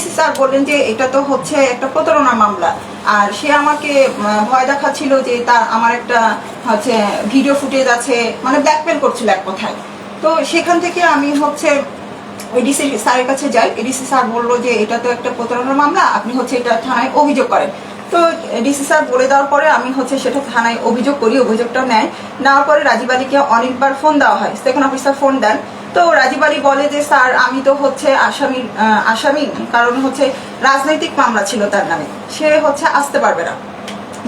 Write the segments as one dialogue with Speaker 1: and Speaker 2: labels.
Speaker 1: ADC sir বললেন যে এটা তো হচ্ছে একটা প্রতারণা মামলা। আর সে আমাকে ভয় দেখাচ্ছিল যে তার আমার একটা হচ্ছে ভিডিও ফুটেজ আছে মানে ব্ল্যাকমেল করছিল এক কথায়। তো সেখান থেকে আমি হচ্ছে এডিসি স্যারের কাছে যাই। এডিসি স্যার বলল যে এটা তো একটা প্রতারণার মামলা, আপনি হচ্ছে এটা থানায় অভিযোগ করেন। তো ডিসি স্যার বলে দেওয়ার পরে আমি হচ্ছে সেটা থানায় অভিযোগ করি অভিযোগটা নেয়। নেওয়ার পরে রাজীব আলীকে অনেকবার ফোন দেওয়া হয়। সেকেন্ড অফিসার ফোন দেন। তো রাজীব আলী বলে যে, স্যার, আমি তো হচ্ছে আসামি আসামি কারণ হচ্ছে রাজনৈতিক মামলা ছিল তার নামে। সে হচ্ছে আসতে পারবে না।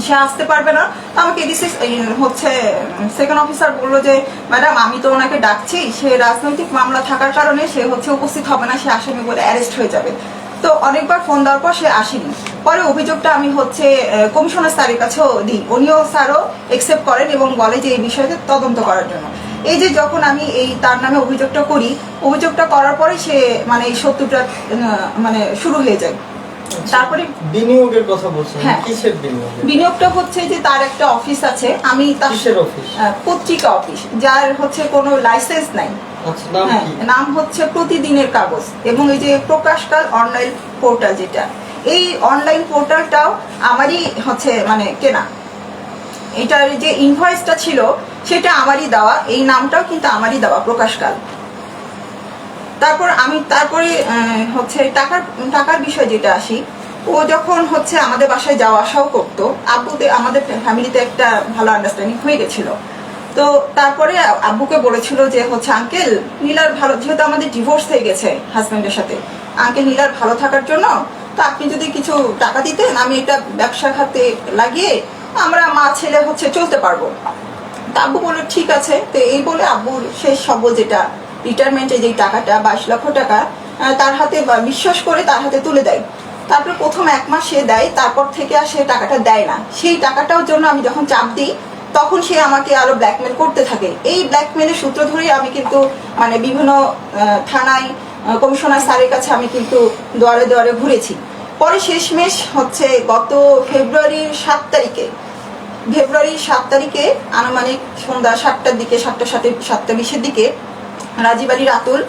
Speaker 1: সে আসতে পারবে না। তো আমাকে হচ্ছে সেকেন্ড অফিসার বলল যে, ম্যাডাম, আমি তো ওনাকে ডাকছি। সে রাজনৈতিক মামলা থাকার কারণে সে হচ্ছে উপস্থিত হবে না। সে আসামি বলে অ্যারেস্ট হয়ে যাবে। তো অনেকবার ফোন দেওয়ার পর সে আসেনি। পরে অভিযোগটা আমি হচ্ছে কমিশনার স্যারের কাছেও দিই। উনিও স্যারও একসেপ্ট করেন এবং বলে যে, এই বিষয়তে তদন্ত করার জন্য। এই যে যখন আমি এই তার নামে অভিযোগটা করি অভিযোগটা করার পরে সে মানে এই আহ, মানে শুরু হয়ে যায়। তারপরে
Speaker 2: বিনিয়োগের কথা বলছেন
Speaker 1: হ্যাঁ।
Speaker 2: কিসের বিনিয়োগ?
Speaker 1: বিনিয়োগটা হচ্ছে যে তার একটা অফিস আছে আমি তার
Speaker 2: অফিস?
Speaker 1: পত্রিকা অফিস যার হচ্ছে কোনো লাইসেন্স নাই।
Speaker 2: আচ্ছা
Speaker 1: হ্যাঁ, নাম হচ্ছে প্রতিদিনের কাগজ এবং এই যে প্রকাশকাল অনলাইন পোর্টাল যেটা এই অনলাইন পোর্টালটাও আমারই হচ্ছে মানে কেনা। এটার যে ইনভয়েসটা ছিল সেটা আমারই দেওয়া, এই নামটাও কিন্তু আমারই দেওয়া, প্রকাশকাল। তারপর আমি, তারপরে হচ্ছে টাকার টাকার বিষয় যেটা আসি, ও যখন হচ্ছে আমাদের বাসায় যাওয়া আসাও করতো, আব্বুতে, আমাদের ফ্যামিলিতে একটা ভালো আন্ডারস্ট্যান্ডিং হয়ে গেছিল। তো তারপরে আব্বুকে বলেছিল যে হচ্ছে, আঙ্কেল, নীলার ভালো, যেহেতু আমাদের ডিভোর্স হয়ে গেছে হাজব্যান্ডের সাথে, আঙ্কেল নীলার ভালো থাকার জন্য, তো আপনি যদি কিছু টাকা দিতেন, আমি এটা ব্যবসা খাতে লাগিয়ে আমরা মা ছেলে হচ্ছে চলতে পারব। আব্বু বলল, ঠিক আছে। তো এই বলে আব্বুর শেষ শব্দ যেটা রিটায়ারমেন্টে যেই টাকাটা, বাইশ লক্ষ টাকা তার হাতে বিশ্বাস করে তার হাতে তুলে দেয়। তারপরে প্রথম এক মাস সে দেয়, তারপর থেকে আর সে টাকাটা দেয় না। সেই টাকাটার জন্য আমি যখন চাপ দিই, তখন সে আমাকে আরও ব্ল্যাকমেল করতে থাকে। এই ব্ল্যাকমেলের সূত্র ধরেই আমি কিন্তু মানে বিভিন্ন থানায় কমিশনার স্যারের কাছে আমি কিন্তু দুয়ারে দুয়ারে ঘুরেছি। পরে শেষমেশ হচ্ছে গত ফেব্রুয়ারির সাত তারিখে ফেব্রুয়ারির সাত তারিখে আনুমানিক সন্ধ্যা সাতটার দিকে, সাতটা সাথে সাতটা বিশের দিকে রাজীব আলী রাতুল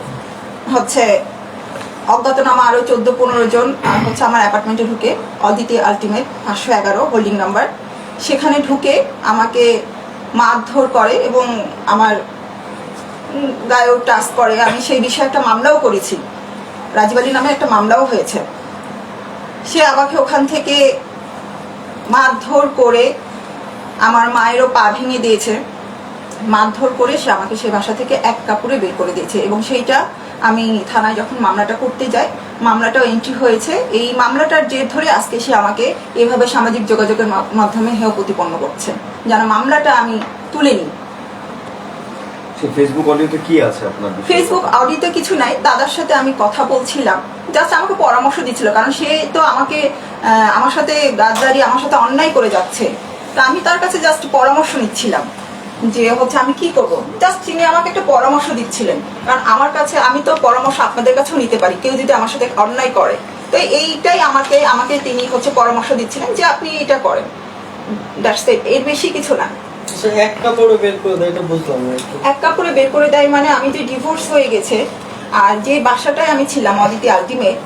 Speaker 1: হচ্ছে অজ্ঞাতনামা আরও চোদ্দ, পনেরো জন হচ্ছে আমার অ্যাপার্টমেন্টে ঢুকে অদিতি আলটিমেট পাঁচশো এগারো, হোল্ডিং নাম্বার। সেখানে ঢুকে আমাকে মারধর করে এবং আমার গায়েও টাচ করে আমি সেই বিষয়ে একটা মামলাও করেছি। রাজীব আলী নামে একটা মামলাও হয়েছে। সে আমাকে ওখান থেকে মারধর করে আমার মায়েরও পা ভেঙে দিয়েছে। মারধর করে সে আমাকে সে বাসা থেকে এক কাপড়ে বের করে দিয়েছে এবং সেইটা আমি থানায় যখন মামলাটা করতে যাই মামলাটাও এন্ট্রি হয়েছে। এই মামলাটার জের ধরে আজকে সে আমাকে এভাবে সামাজিক যোগাযোগের মাধ্যমে হেয় প্রতিপন্ন করছে। যেন মামলাটা আমি তুলে নিই।
Speaker 3: ফেসবুক অডিওতে কি আছে আপনার
Speaker 1: ফেসবুক অডিওতে কিছু নাই। দাদার সাথে আমি কথা বলছিলাম। জাস্ট আমাকে পরামর্শ দিচ্ছিল কারণ সে তো আমাকে আমার সাথে গাদ্দারি আমার সাথে অন্যায় করে যাচ্ছে। তা আমি তার কাছে জাস্ট পরামর্শ নিচ্ছিলাম যে হচ্ছে আমি কি করব? জাস্ট তিনি আমাকে একটা পরামর্শ দিচ্ছিলেন। কারণ আমার কাছে আমি তো পরামর্শ আপনাদের কাছেও নিতে পারি কেউ যদি আমার সাথে অন্যায় করে। তো এইটাই আমাকে আমাকে তিনি হচ্ছে পরামর্শ দিচ্ছিলেন যে আপনি এটা করেন। দ্যাটস ইট এর বেশি কিছু না।
Speaker 2: এক কাপড়ে বের করে দেয় এটা বুঝলাম
Speaker 1: এক কাপড়ে বের করে দেয় মানে আমি যে ডিভোর্স হয়ে গেছে আর যে বাসাটায় আমি ছিলাম অদিতি আলটিমেট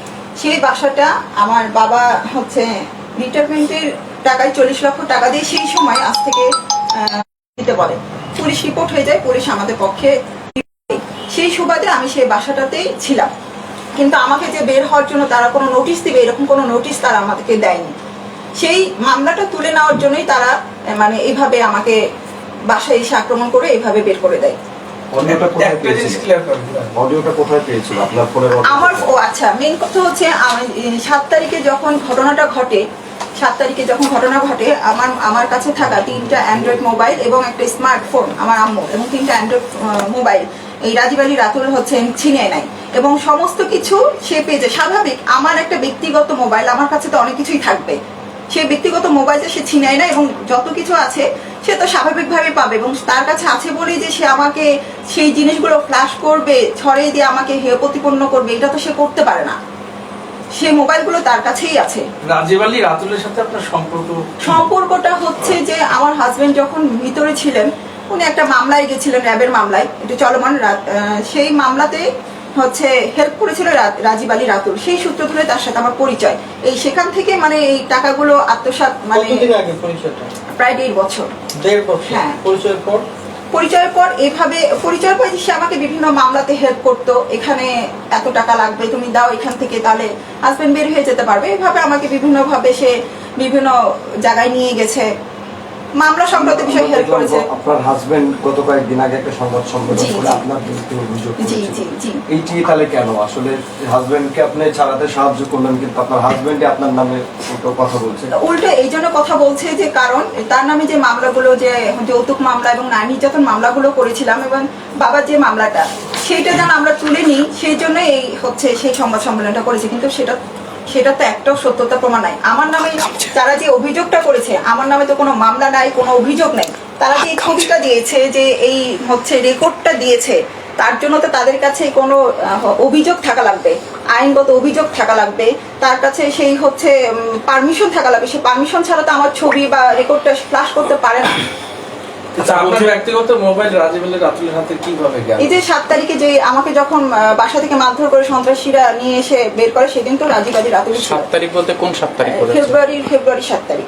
Speaker 1: সেই বাসাটা আমার বাবা হচ্ছে রিটায়ারমেন্টের টাকায় চল্লিশ লক্ষ টাকা দিয়ে সেই সময় আজ থেকে দিতে বলে। পুলিশ রিপোর্ট হয়ে যায় পুলিশ আমাদের পক্ষে সেই সুবাদে আমি সেই বাসাটাতেই ছিলাম। কিন্তু আমাকে যে বের হওয়ার জন্য তারা কোনো নোটিশ দিবে এরকম কোনো নোটিশ তারা আমাদেরকে দেয়নি। সেই মামলাটা তুলে নেওয়ার জন্যই তারা মানে এইভাবে আমাকে বাসায় এসে আক্রমণ করে এইভাবে বের করে দেয়।
Speaker 3: অডিওটা কোথায়
Speaker 4: একটা জিনিস
Speaker 3: পেয়েছিল?
Speaker 4: ক্লিয়ার করব
Speaker 3: অডিওটা কোথায় পেয়েছিল? আপনার ফোনের audio
Speaker 1: আমার ও আচ্ছা মেন কথা হচ্ছে সাত তারিখে যখন ঘটনাটা ঘটে সাত তারিখে যখন ঘটনা ঘটে, আমার আমার কাছে থাকা তিনটা অ্যান্ড্রয়েড মোবাইল এবং একটা স্মার্টফোন আমার আম্মু এবং তিনটা অ্যান্ড্রয়েড মোবাইল এই রাজীব আলী, রাতুল হচ্ছে ছিনিয়ে নেয় এবং সমস্ত কিছু সে পেয়েছে স্বাভাবিক, আমার একটা ব্যক্তিগত মোবাইল আমার কাছে তো অনেক কিছুই থাকবে। সে ব্যক্তিগত মোবাইলটা সে ছিনায় না এবং যত কিছু আছে, সে তো স্বাভাবিকভাবে পাবে এবং তার কাছে আছে বলেই যে সে আমাকে সেই জিনিসগুলো ফ্ল্যাশ করবে, ছড়িয়ে দিয়ে আমাকে হেয় প্রতিপন্ন করবে, এটা তো সে করতে পারে না। সে মোবাইলগুলো তার কাছেই আছে।
Speaker 4: রাজীব আলী রাতুলের সাথে আপনার সম্পর্ক?
Speaker 1: সম্পর্কটা হচ্ছে যে আমার হাজবেন্ড যখন ভিতরে ছিলেন উনি একটা মামলায় গেছিলেন র্যাবের মামলায়। এটা চলমান সেই মামলাতে হচ্ছে হেল্প করেছিল রাজীব আলী রাতুল। সেই সূত্র ধরে তার সাথে আমার পরিচয়। এই সেখান থেকে মানে এই টাকাগুলো আত্মসাৎ মানে প্রায় দেড় বছর।
Speaker 2: দেড় বছর।
Speaker 1: হ্যাঁ।
Speaker 2: পরিচয়ের পর?
Speaker 1: পরিচয়ের পর এভাবে, পরিচয়ের পর সে আমাকে বিভিন্ন মামলাতে হেল্প করতো, এখানে এত টাকা লাগবে, তুমি দাও এখান থেকে, তাহলে হাজব্যান্ড বের হয়ে যেতে পারবে। এভাবে আমাকে বিভিন্নভাবে সে বিভিন্ন জায়গায় নিয়ে গেছে। মামলা সংক্রান্ত বিষয়ে হেল্প করেছে।
Speaker 3: আপনার হাজবেন্ড গত কয়েকদিন আগে একটা সংবাদ সম্মেলন করে আপনার বিরুদ্ধে অভিযোগ
Speaker 1: জি জি জি।
Speaker 3: এইটি তাহলে কেন? আসলে হাজবেন্ডকে আপনি ছাড়াতে সাহায্য করলেন কিন্তু আপনার হাজবেন্ডই আপনার নামে উল্টো কথা বলছে।
Speaker 1: উল্টো এই জন্য কথা বলছে যে কারণ তার নামে যে মামলাগুলো যে যৌতুক মামলা এবং নারী নির্যাতন মামলাগুলো করেছিলাম এবং বাবার যে মামলাটা সেইটা যেন আমরা তুলে নিই সেই জন্য এই হচ্ছে সেই সংবাদ সম্মেলনটা করেছি। কিন্তু সেটা সেটা তো একটাও সত্যতা প্রমাণ নাই। আমার নামে তারা যে অভিযোগটা করেছে, আমার নামে তো কোনো মামলা নাই, কোনো অভিযোগ নাই। তারা যে ছবিটা দিয়েছে যে এই হচ্ছে রেকর্ডটা দিয়েছে, তার জন্য তো তাদের কাছে কোনো অভিযোগ থাকা লাগবে, আইনগত অভিযোগ থাকা লাগবে, তার কাছে সেই হচ্ছে পারমিশন থাকা লাগবে। সেই পারমিশন ছাড়া তো আমার ছবি বা রেকর্ডটা ফ্লাশ করতে পারে না। এই যে সাত তারিখে যে আমাকে যখন আহ, বাসা থেকে মারধর করে সন্ত্রাসীরা নিয়ে এসে বের করে সেদিন তো রাজীব আদি রাতুল
Speaker 5: সাত তারিখ বলতে কোন সাত তারিখ
Speaker 1: ফেব্রুয়ারির ফেব্রুয়ারি সাত তারিখ।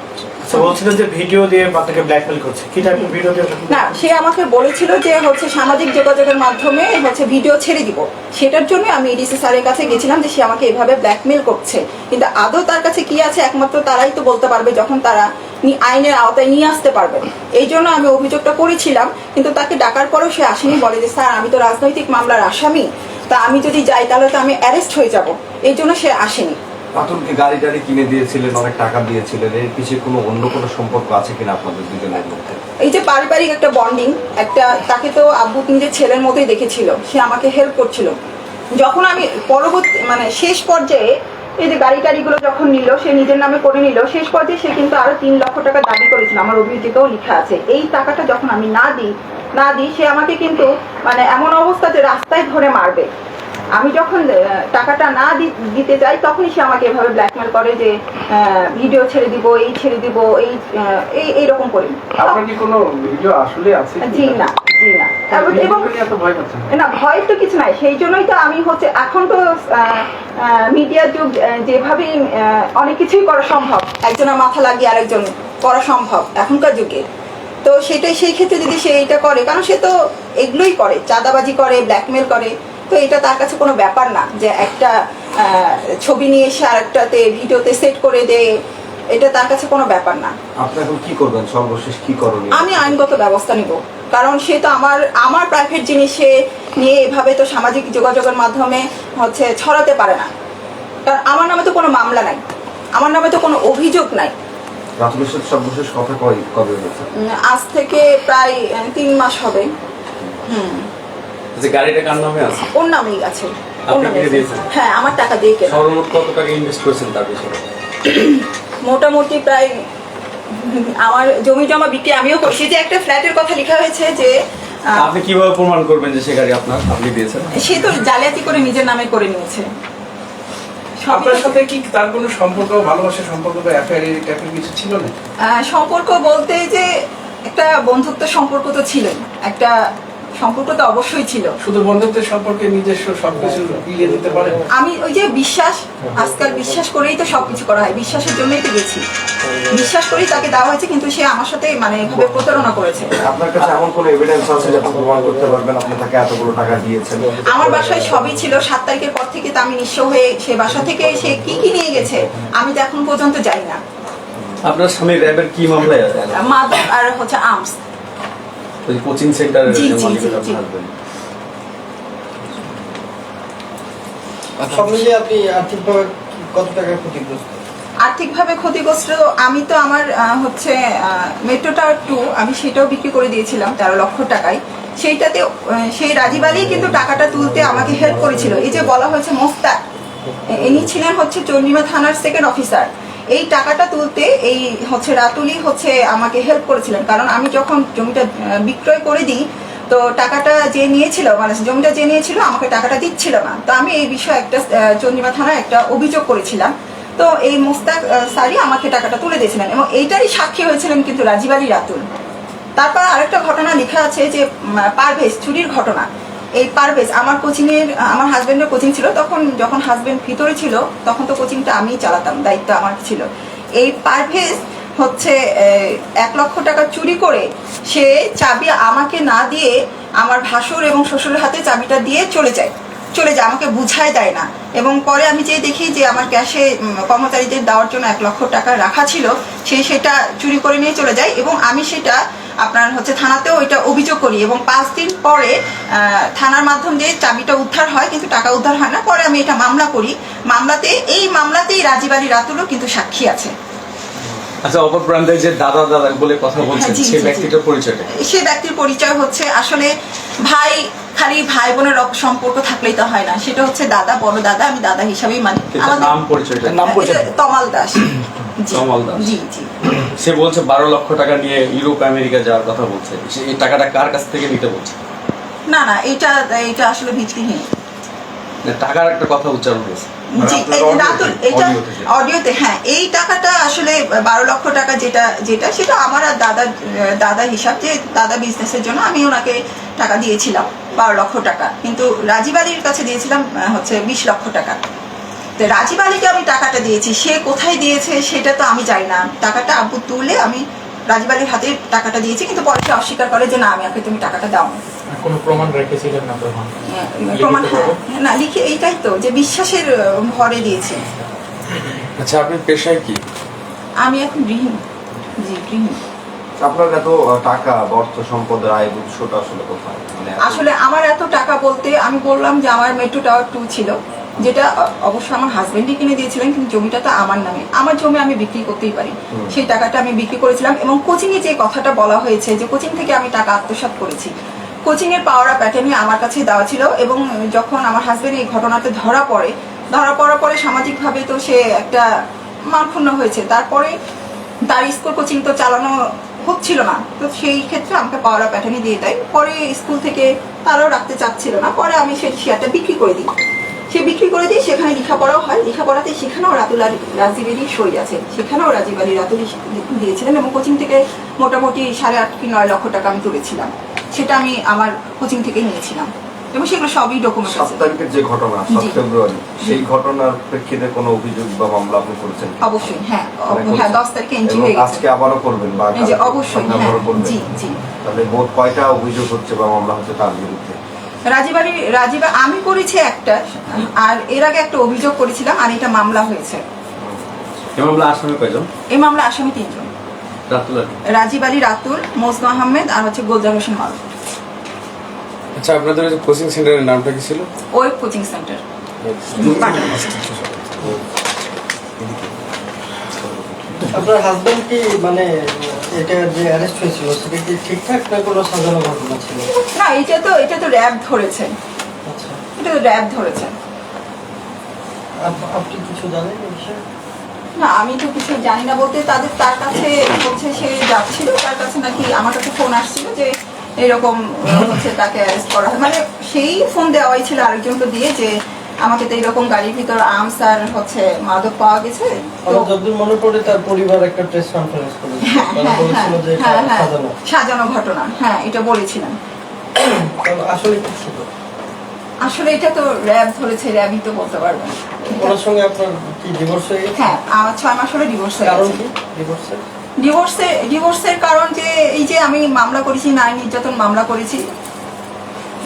Speaker 1: না, সে আমাকে বলেছিল যে হচ্ছে সামাজিক যোগাযোগের মাধ্যমে হচ্ছে ভিডিও ছেড়ে দিব। সেটার জন্য আমি এডিসি স্যারের কাছে গেছিলাম যে সে আমাকে এভাবে করছে। কিন্তু আদৌ তার কাছে কি আছে একমাত্র তারাই তো বলতে পারবে যখন তারা আইনের আওতায় নিয়ে আসতে পারবে। এই জন্য আমি অভিযোগটা করেছিলাম, কিন্তু তাকে ডাকার পরেও সে আসেনি। বলে যে, স্যার, আমি তো রাজনৈতিক মামলার আসামি। তা আমি যদি যাই, তাহলে তো আমি অ্যারেস্ট হয়ে যাব। এই জন্য সে আসেনি।
Speaker 3: রাতুলকে গাড়ি টাড়ি কিনে দিয়েছিলেন, অনেক টাকা দিয়েছিলেন, এর পিছিয়ে কোনো অন্য কোনো সম্পর্ক আছে কিনা আপনাদের দুজনের মধ্যে?
Speaker 1: এই যে পারিবারিক একটা বন্ডিং একটা, তাকে তো আব্বু নিজের ছেলের মতোই দেখেছিল, সে আমাকে হেল্প করছিল। যখন আমি পরবর্তী মানে শেষ পর্যায়ে এই যে গাড়ি টাড়িগুলো যখন নিল, সে নিজের নামে করে নিল, শেষ পর্যায়ে সে কিন্তু আরও তিন লক্ষ টাকা দাবি করেছিল, আমার অভিযোগেও লেখা আছে। এই টাকাটা যখন আমি না দিই না দিই, সে আমাকে কিন্তু মানে এমন অবস্থাতে রাস্তায় ধরে মারবে। আমি যখন টাকাটা না দিতে যাই তখনই সে আমাকে এভাবে ব্ল্যাকমেল করে যে ভিডিও ছেড়ে দিব এই ছেড়ে দিব এই এই এইরকম করে।
Speaker 4: আপনার কি কোনো ভিডিও আসলে আছে
Speaker 1: জি না? জি না। এবং- না ভয় তো কিছু নাই। সেই জন্যই তো আমি হচ্ছে এখন তো মিডিয়ার যুগ যেভাবে অনেক কিছুই করা সম্ভব। একজনের মাথা লাগিয়ে আরেকজন করা সম্ভব এখনকার যুগে। তো সেটাই সেই ক্ষেত্রে যদি সে এটা করে কারণ সে তো এগুলোই করে চাঁদাবাজি করে ব্ল্যাকমেল করে। তো এটা তার কাছে কোনো ব্যাপার না যে একটা ছবি নিয়ে এসে আরেকটাতে ভিডিওতে সেট করে দেয় এটা তার কাছে কোনো ব্যাপার না।
Speaker 3: আপনি এখন কি করবেন? সর্বশেষ কি করণীয়?
Speaker 1: আমি আইনগত ব্যবস্থা নিব। কারণ সে তো আমার আমার প্রাইভেট জিনিসে নিয়ে এভাবে তো সামাজিক যোগাযোগের মাধ্যমে হচ্ছে ছড়াতে পারে না। কারণ আমার নামে তো কোনো মামলা নাই। আমার নামে তো কোনো অভিযোগ নাই।
Speaker 3: রাতুলের সাথে সর্বশেষ কথা কবে হয়েছে?
Speaker 1: আজ থেকে প্রায় তিন মাস হবে। হুম।
Speaker 5: যে গাড়িটা কার নামে আছে?
Speaker 1: ওর নামেই আছে। ওর? হ্যাঁ আমার টাকা দিয়ে কেনা।
Speaker 5: সর্বমোট কত টাকা ইনভেস্ট করেছেন তার পিছনে?
Speaker 1: মোটামুটি প্রায় আমার জমি জমা বিক্রি আমিও করছি। যে একটা ফ্ল্যাটের কথা লেখা হয়েছে যে
Speaker 5: আপনি কীভাবে প্রমাণ করবেন যে সে গাড়ি আপনার আপনি দিয়েছেন?
Speaker 1: সে তো জালিয়াতি করে নিজের নামে করে নিয়েছে।
Speaker 4: আপনার সাথে কি তার কোনো সম্পর্ক ভালোবাসার সম্পর্ক বা অ্যাফেয়ার টাইপের কিছু ছিল না
Speaker 1: আহ, সম্পর্ক বলতে যে একটা বন্ধুত্ব সম্পর্ক তো ছিল একটা সম্পর্ক তো অবশ্যই ছিল।
Speaker 4: শুধু বন্ধুত্বের সম্পর্কে নিজস্ব সবকিছু দিতে পারেন
Speaker 1: আমি ওই যে বিশ্বাস আজকাল বিশ্বাস করেই তো সবকিছু করা হয়। বিশ্বাসের জন্যই তো গেছি। বিশ্বাস করেই তাকে দেওয়া হয়েছে কিন্তু সে আমার সাথে মানে এভাবে প্রতারণা করেছে।
Speaker 3: আপনার কাছে এমন কোনো এভিডেন্স আছে যে আপনি প্রমাণ করতে পারবেন আপনি তাকে এতগুলো টাকা দিয়েছেন?
Speaker 1: আমার বাসায় সবই ছিল। সাত তারিখের পর থেকে তো আমি নিঃস্ব হয়ে সে বাসা থেকে সে কি কি নিয়ে গেছে আমি তো এখন পর্যন্ত যাই না।
Speaker 5: আপনার স্বামী র্যাবের কি মামলায় আছে?
Speaker 1: মাদক আর হচ্ছে আর্মস
Speaker 5: ওই কোচিং সেন্টারের
Speaker 1: জি,
Speaker 5: যে
Speaker 1: জি,
Speaker 5: মালিক
Speaker 1: জি, জি।
Speaker 5: husband।
Speaker 2: সব মিলিয়ে আপনি আর্থিকভাবে কত টাকা ক্ষতিগ্রস্ত?
Speaker 1: আর্থিকভাবে ক্ষতিগ্রস্ত আমি তো আমার আহ, হচ্ছে মেট্রো টাওয়ার টু আমি সেটাও বিক্রি করে দিয়েছিলাম তেরো লক্ষ টাকায়। সেইটাতে আহ, সেই রাজীব আলী কিন্তু টাকাটা তুলতে আমাকে হেল্প করেছিল। এই যে বলা হয়েছে মোস্তাক এ- ইনি ছিলেন হচ্ছে চন্ডিমা থানার সেকেন্ড অফিসার এই টাকাটা তুলতে এই হচ্ছে রাতুলি হচ্ছে আমাকে হেল্প করেছিলেন। কারণ আমি যখন জমিটা বিক্রয় করে দিই, তো টাকাটা যে নিয়েছিল মানে জমিটা যে নিয়েছিল, আমাকে টাকাটা দিচ্ছিল না। তো আমি এই বিষয়ে একটা চন্ডিমা থানায় একটা অভিযোগ করেছিলাম। তো এই মোস্তাক স্যারই আমাকে টাকাটা তুলে দিয়েছিলেন এবং এইটারই সাক্ষী হয়েছিলেন কিন্তু রাজীব আলী রাতুল। তারপর আরেকটা ঘটনা লেখা আছে যে পারভেজ, চুরির ঘটনা। এই পারভেজ, আমার কোচিংয়ের, আমার হাজব্যান্ডের কোচিং ছিল, তখন যখন হাজব্যান্ড ভিতরে ছিল, তখন তো কোচিংটা আমিই চালাতাম, দায়িত্ব আমার ছিল। এই পারভেজ হচ্ছে এক লক্ষ টাকা চুরি করে সে চাবি আমাকে না দিয়ে আমার ভাসুর এবং শ্বশুরের হাতে চাবিটা দিয়ে চলে যায় চলে যায়, আমাকে বুঝায় দেয় না। এবং পরে আমি যে দেখি যে আমার ক্যাশে কর্মচারীদের দেওয়ার জন্য এক লক্ষ টাকা রাখা ছিল, সে সেটা চুরি করে নিয়ে চলে যায় এবং আমি সেটা আপনার হচ্ছে থানাতেও এটা অভিযোগ করি এবং পাঁচ দিন পরে থানার মাধ্যম দিয়ে চাবিটা উদ্ধার হয় কিন্তু টাকা উদ্ধার হয় না। পরে আমি এটা মামলা করি। মামলাতে এই মামলাতেই রাজীব আলী রাতুলও কিন্তু সাক্ষী আছে।
Speaker 5: আচ্ছা অপর প্রান্তে যে দাদা দাদা বলে কথা বলছেন
Speaker 1: হ্যাঁ,
Speaker 5: সেই
Speaker 1: জি।
Speaker 5: ব্যক্তিটার পরিচয়টা
Speaker 1: ব্যক্তির পরিচয় হচ্ছে আসলে ভাই খালি ভাই বোনের সম্পর্ক থাকলেই তো হয় না। সেটা হচ্ছে দাদা বড় দাদা আমি দাদা হিসাবেই মানি।
Speaker 5: নাম পরিচয়টা?
Speaker 6: নাম পরিচয়।
Speaker 1: তমাল দাস। জি,
Speaker 5: দাস।
Speaker 1: জি জি।
Speaker 5: সে বলছে বারো লক্ষ টাকা নিয়ে ইউরোপ আমেরিকা যাওয়ার কথা বলছে। এই টাকাটা কার কাছ থেকে নিতে বলছে?
Speaker 1: না না এটা এটা আসলে ভিত্তিহীন
Speaker 5: টাকার একটা কথা উচ্চারণ হয়েছে।
Speaker 3: মানে।
Speaker 1: অডিওতে হ্যাঁ এই টাকাটা আসলে বারো লক্ষ টাকা যেটা যেটা সেটা আমার আর দাদা দাদা হিসাব যে দাদা বিজনেসের জন্য আমি ওনাকে টাকা দিয়েছিলাম বারো লক্ষ টাকা। কিন্তু রাজীব আলীর কাছে দিয়েছিলাম হচ্ছে বিশ লক্ষ টাকা। তো রাজীব আলীকে আমি টাকাটা দিয়েছি সে কোথায় দিয়েছে সেটা তো আমি জানি না। টাকাটা আব্বু তুলে আমি রাজীব আলীর হাতে টাকাটা দিয়েছি কিন্তু পরে সে অস্বীকার করে যে না আমি ওকে তুমি টাকাটা দাও
Speaker 6: কোনো প্রমাণ রেখেছিলেন না
Speaker 1: হ্যাঁ, প্রমাণ হ্যাঁ না লিখে এইটাই তো যে বিশ্বাসের ভরে দিয়েছি।
Speaker 4: আচ্ছা আপনি পেশায় কি?
Speaker 1: আমি এখন গৃহিণী। জি গৃহিণী।
Speaker 3: আপনার এত টাকা অর্থ সম্পদের আয় উৎসটা আসলে কোথায়? মানে
Speaker 1: আসলে আমার এত টাকা বলতে আমি বললাম যে আমার মেট্রো টাওয়ার টু ছিল। যেটা অবশ্য আমার হাজবেন্ডই কিনে দিয়েছিলেন কিন্তু জমিটা তো আমার নামে। আমার জমি আমি বিক্রি করতেই পারি। সেই টাকাটা আমি বিক্রি করেছিলাম এবং কোচিংয়ে যে কথাটা বলা হয়েছে যে কোচিং থেকে আমি টাকা আত্মসাৎ করেছি। কোচিং এর পাওয়ার প্যাটার্নই আমার কাছে দেওয়া ছিল এবং যখন আমার হাজবেন্ড এই ঘটনাতে ধরা পড়ে ধরা পড়ার পরে সামাজিকভাবে তো সে একটা মানক্ষুণ্ণ হয়েছে। তারপরে তার স্কুল কোচিং তো চালানো হচ্ছিল না। তো সেই ক্ষেত্রে আমাকে পাওয়ার প্যাটার্নই দিয়ে দেয়। পরে স্কুল থেকে তারাও রাখতে চাচ্ছিল না। পরে আমি সেই শেয়ারটা বিক্রি করে দিই। সে বিক্রি করে দিয়ে সেখানে লেখাপড়াও হয়। লেখাপড়াতে সেখানেও রাতুল আলী রাজীবেরই সই আছে। সেখানেও রাজীব আলী রাতুলি দিয়েছিলেন এবং কোচিং থেকে মোটামুটি সাড়ে আট কি নয় লক্ষ টাকা আমি তুলেছিলাম। সেটা আমি আমার কোচিং থেকেই নিয়েছিলাম। এবং সেগুলো সবই ডকুমেন্ট আছে।
Speaker 3: তারিখের যে ঘটনা সাত ফেব্রুয়ারি সেই ঘটনার প্রেক্ষিতে কোনো অভিযোগ বা মামলা আপনি করেছেন
Speaker 1: অবশ্যই হ্যাঁ।
Speaker 3: মানে
Speaker 1: হ্যাঁ দশ তারিখে এন্ট্রি হয়ে গেছে।
Speaker 3: আজকে আবারও করবেন বা
Speaker 1: অবশ্যই হ্যাঁ। জি জি।
Speaker 3: তাহলে মোট কয়টা অভিযোগ হচ্ছে বা মামলা হচ্ছে তার বিরুদ্ধে?
Speaker 1: রাজীবাড়ি রাজীবা আমি করেছি একটা আর এর আগে একটা অভিযোগ করেছিলাম আর এটা মামলা হয়েছে।
Speaker 5: এ মামলা আসামি কয়জন?
Speaker 1: এই মামলা আসামি তিনজন। রাজীব আলী রাতুল মোজনু আহমেদ আর হচ্ছে গোলজার হোসেন মাল
Speaker 4: আচ্ছা আপনাদের কোচিং সেন্টারের নামটা কি ছিল?
Speaker 1: Web coaching centre.
Speaker 2: আপনার হাজবেন্ড কি মানে এটা যে অ্যারেস্ট হয়েছিল সেটা কি ঠিকঠাক না কোনো ঘটনা ছিল?
Speaker 1: না এটা তো এটা তো র্যাব ধরেছে।
Speaker 2: আচ্ছা।
Speaker 1: এটা তো র্যাব ধরেছে।
Speaker 2: আপনি কিছু জানেন
Speaker 1: না আমি তো কিছু জানি না বলতে তাদের তার কাছে হচ্ছে সে যাচ্ছিল তার কাছে নাকি আমার কাছে ফোন আসছিল যে এরকম হচ্ছে তাকে অ্যারেস্ট করা হয়। মানে সেই ফোন দেওয়াই ছিল আরেকজনকে দিয়ে যে আমাকে তো এরকম গাড়ির ভিতর আর্মস আর হচ্ছে মাদক পাওয়া গেছে
Speaker 2: মনে পড়ে তার পরিবার একটা প্রেস কনফারেন্স করেছিল সাজানো।
Speaker 1: ঘটনা হ্যাঁ এটা বলেছিলাম।
Speaker 2: আসলে
Speaker 1: আসলে এটা তো র্যাব ধরেছে র্যাবই তো বলতে পারব না।
Speaker 2: ওনার সঙ্গে আপনার কি ডিভোর্স হয়ে গেছে?
Speaker 1: হ্যাঁ আমার ছয় মাস হলে ডিভোর্স হয়ে
Speaker 2: কারণ কি ডিভোর্সের
Speaker 1: ডিভোর্সের ডিভোর্সের কারণ যে এই যে আমি মামলা করেছি নারী নির্যাতন মামলা করেছি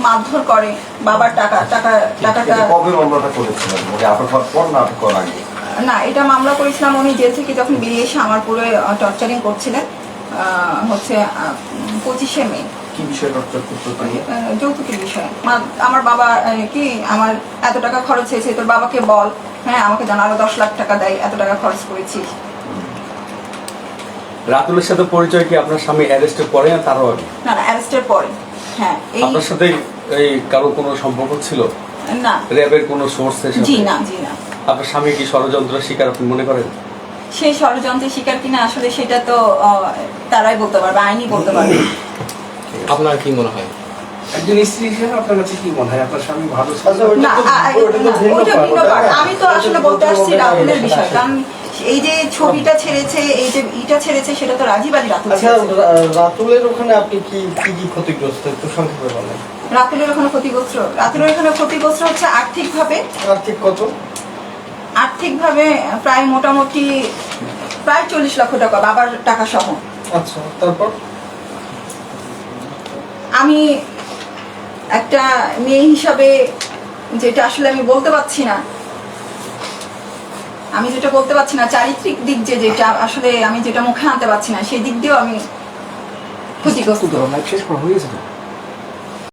Speaker 1: মারধর করে বাবার টাকা টাকা টাকাটা
Speaker 3: কবে মামলাটা করেছিলেন? মানে হওয়ার পর না করার আগে?
Speaker 1: না এটা মামলা করেছিলাম উনি জেল থেকে যখন বেরিয়ে এসে আমার পুরো টর্চারিং করছিলেন হচ্ছে পঁচিশে মে।
Speaker 3: কি বিষয় টর্চার করতে
Speaker 1: যৌতুকের বিষয়ে। আমার বাবা কি আমার এত টাকা খরচ হয়েছে তোর বাবাকে বল। হ্যাঁ আমাকে জানা আরও দশ লাখ টাকা দেয় এত টাকা খরচ করেছি
Speaker 5: রাতুলের সাথে পরিচয় কি আপনার স্বামী অ্যারেস্টের পরে না তারও আগে?
Speaker 1: না না অ্যারেস্টের পরে। হ্যাঁ
Speaker 5: আপনার সাথে এই কারও কোনো সম্পর্ক ছিল?
Speaker 1: না।
Speaker 5: র্যাবের কোনো সোর্সের
Speaker 1: জি না জি না।
Speaker 5: আপনার স্বামী কি ষড়যন্ত্র শিকার আপনি মনে করেন?
Speaker 1: সেই ষড়যন্ত্রের শিকার কিনা আসলে সেটা তো তারাই বলতে পারবে আইনই বলতে পারবে।
Speaker 4: আপনার কি মনে হয়? একজন স্ত্রী হিসেবে আপনার কাছে কি মনে হয়? আপনার স্বামী ভালো ছিল?
Speaker 2: আচ্ছা, ওইটা
Speaker 1: না
Speaker 2: তো-
Speaker 1: আ- আ-
Speaker 2: ওইটা তো
Speaker 1: না,
Speaker 2: ভিন্ন
Speaker 1: ওইটা
Speaker 2: part,
Speaker 1: ভিন্ন
Speaker 2: ওটা
Speaker 1: part।
Speaker 2: না।
Speaker 1: আমি তো আসলে বলতে আসছি রাহুলের বিষয় কারণ এই যে ছবিটা ছেড়েছে এই যে ইটা ছেড়েছে সেটা তো রাজীব আলী রাতুল
Speaker 2: আচ্ছা রাতুলের ওখানে আপনি কি কি কি ক্ষতিগ্রস্ত? একটু সংক্ষেপে বলেন।
Speaker 1: রাতুলের ওখানে ক্ষতিগ্রস্ত? রাতুলের এখানে ক্ষতিগ্রস্ত হচ্ছে আর্থিকভাবে।
Speaker 2: আর্থিক কত?
Speaker 1: আর্থিকভাবে প্রায় মোটামুটি প্রায় চল্লিশ লক্ষ টাকা বাবার টাকা সহ
Speaker 2: আচ্ছা তারপর?
Speaker 1: আমি একটা মেয়ে হিসাবে যেটা আসলে আমি বলতে পারছি না আমি যেটা বলতে পারছি না চারিত্রিক দিক যে যেটা আসলে আমি যেটা মুখে আনতে পারছি না সেই দিক দিয়েও আমি ক্ষতিগ্রস্ত।
Speaker 4: শেষ করা হয়ে গেছে